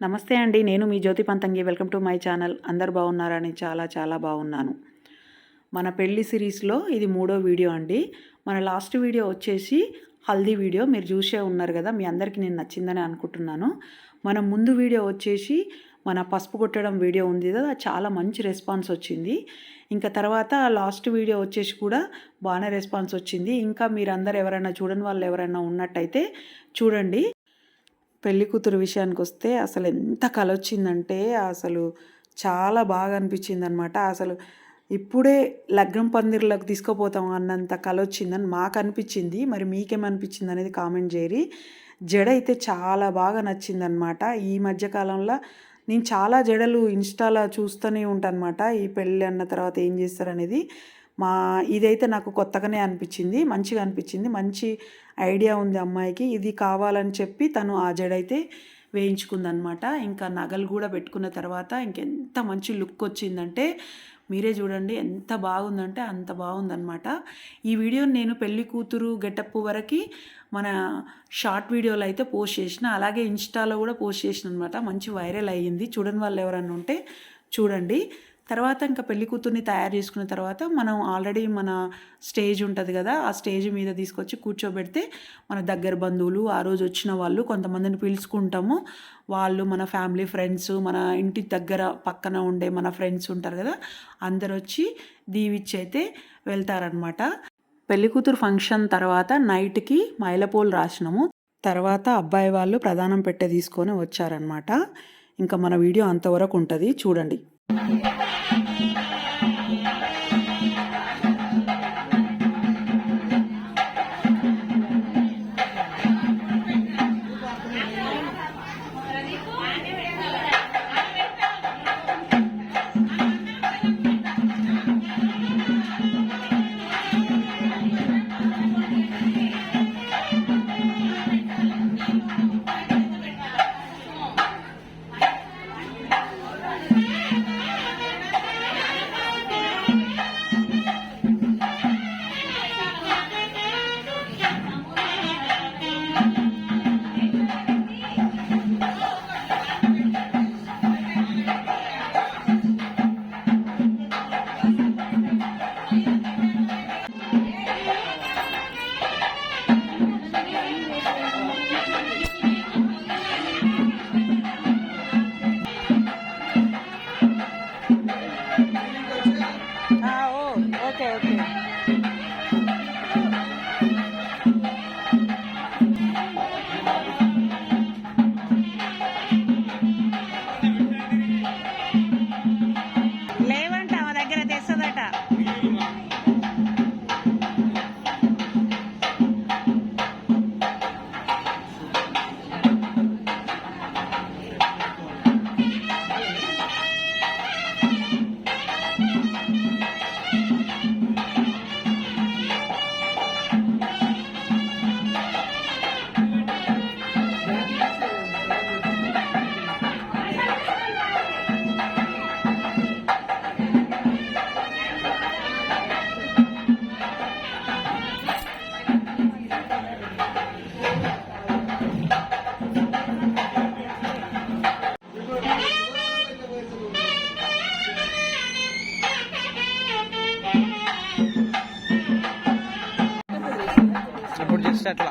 నమస్తే అండి నేను మీ Jyothi Panthangi. Welcome to my channel. అందరు బాగున్నారని చాలా చాలా బాగున్నాను. మన పెళ్ళి సిరీస్లో ఇది మూడో వీడియో అండి. మన లాస్ట్ వీడియో వచ్చేసి హల్దీ వీడియో. మీరు చూసే ఉన్నారు కదా మీ అందరికీ నేను నచ్చిందని అనుకుంటున్నాను. మన ముందు వీడియో వచ్చేసి మన పసుపు కొట్టడం వీడియో ఉంది కదా చాలా మంచి రెస్పాన్స్ వచ్చింది. ఇంకా తర్వాత లాస్ట్ వీడియో వచ్చేసి కూడా బాగానే రెస్పాన్స్ వచ్చింది. ఇంకా మీరందరూ ఎవరైనా చూడని వాళ్ళు ఎవరైనా ఉన్నట్టయితే చూడండి. పెళ్ళి కూతురు విషయానికి వస్తే అసలు ఎంత కల వచ్చిందంటే అసలు చాలా బాగా అనిపించింది అనమాట అసలు ఇప్పుడే లగ్నం పందిర్లకు తీసుకుపోతాం అన్నంత కళ వచ్చిందని మాకు అనిపించింది మరి మీకేమనిపించింది అనేది కామెంట్ చేయరి జడ అయితే చాలా బాగా నచ్చిందనమాట. ఈ మధ్యకాలంలో నేను చాలా జడలు ఇన్స్టాలో చూస్తూనే ఉంటానమాట. ఈ పెళ్ళి అన్న తర్వాత ఏం చేస్తారనేది. మా ఇదైతే నాకు కొత్తగానే అనిపించింది మంచిగా అనిపించింది మంచి ఐడియా ఉంది అమ్మాయికి ఇది కావాలని చెప్పి తను ఆ జడైతే వేయించుకుందనమాట. ఇంకా నగలు కూడా పెట్టుకున్న తర్వాత ఇంకెంత మంచి లుక్ వచ్చిందంటే మీరే చూడండి ఎంత బాగుందంటే అంత బాగుందనమాట. ఈ వీడియోని నేను పెళ్ళి కూతురు గెటప్ వరకు మన షార్ట్ వీడియోలో అయితే పోస్ట్ చేసిన అలాగే ఇన్స్టాలో కూడా పోస్ట్ చేసిన అనమాట మంచి వైరల్ అయ్యింది. చూడని వాళ్ళు ఎవరన్నా ఉంటే చూడండి. తర్వాత ఇంకా పెళ్ళి కూతుర్ని తయారు చేసుకున్న తర్వాత మనం ఆల్రెడీ మన స్టేజ్ ఉంటుంది కదా ఆ స్టేజ్ మీద తీసుకొచ్చి కూర్చోబెడితే మన దగ్గర బంధువులు ఆ రోజు వచ్చిన వాళ్ళు కొంతమందిని పిలుచుకుంటాము. వాళ్ళు మన ఫ్యామిలీ ఫ్రెండ్స్ మన ఇంటి దగ్గర పక్కన ఉండే మన ఫ్రెండ్స్ ఉంటారు కదా అందరు వచ్చి దీవిచ్చైతే అయితే వెళ్తారనమాట పెళ్ళి కూతురు ఫంక్షన్ తర్వాత నైట్కి మైలపోలు రాసినాము. తర్వాత అబ్బాయి వాళ్ళు ప్రధానం పెట్టే తీసుకొని వచ్చారనమాట ఇంకా మన వీడియో అంతవరకు ఉంటుంది చూడండి. ఇప్పుడు జస్ట్ అట్లా.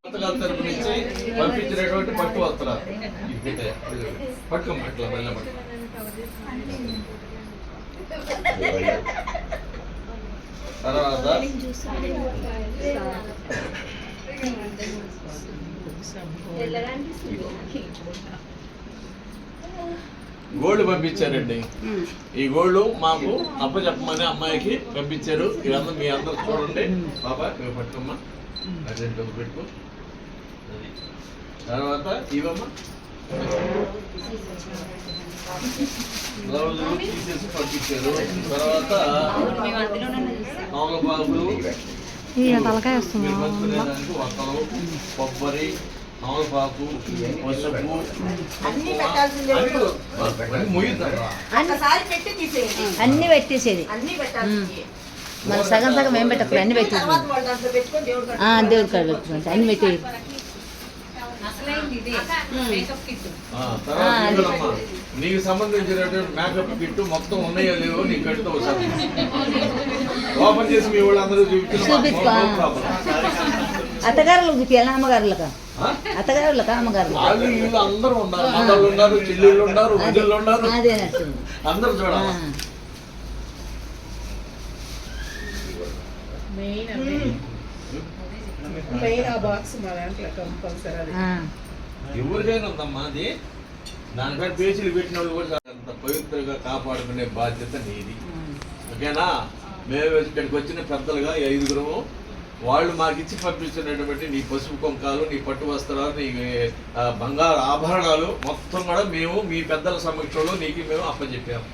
పథకాల తరపు నుంచి పంపించినటువంటి పట్టు వస్త్రాలు. పట్టు అట్లా మళ్ళీ పట్టు తర్వాత గోల్డ్ పంపించారండి. ఈ గోల్డ్ మాకు అప్పచెప్పమని అమ్మాయికి పంపించారు. ఇదంతా మీ అందరు చూడండి. బాబా పట్టుకోమ్మా. అదే పెట్టుకో. తర్వాత ఇవమ్మా? తీసేసి పంపించారు. తర్వాత మామూలు బాబులు. తలకాయ వస్తుంది వక్కలు కొబ్బరి పసుపు. అన్ని పెట్టేసేది. మన సగం సగం ఏం పెట్టకుండా అన్ని పెట్టుకొని దేవుడు కాడ ఆ, దేవుడి కాడ పెట్టుకుంటే అన్ని పెట్టి ఆ, తర్వాత ఇదిగోనమ్మా, నీకు సంబంధించినటువంటి మేకప్ కిట్ మొత్తం ఉన్నాయో లేవో నీ కట్టుతో ఒకసారి ఓపెన్ చేసి మీ వాళ్ళందరూ. చూపించిన అత్తగారులకు చూపించాలి అమ్మగారులకు అత్తగారులకు అమ్మగారులకు వాళ్ళు వీళ్ళు అందరూ ఉన్నారు. మదళ్ళు ఉన్నారు చెల్లెళ్ళు ఉన్నారు వదిళ్ళు ఉన్నారు. అదే నట్టు అందరూ చూడాలి? ఎవరికైనా ఉందమ్మా అది? దానిపై పేచీలు పెట్టిన వాళ్ళు కూడా అంత పవిత్రంగా కాపాడుకునే బాధ్యత నీది. ఓకేనా? మేము ఇక్కడికి వచ్చిన పెద్దలుగా ఈ ఐదుగురము వాళ్ళు మాకు ఇచ్చి పంపించినటువంటి నీ పసుపు కుంకాలు నీ పట్టు వస్త్రాలు నీ ఆ, బంగారు ఆభరణాలు మొత్తం కూడా మేము మీ పెద్దల సమక్షంలో నీకు మేము అప్పచెప్పాము.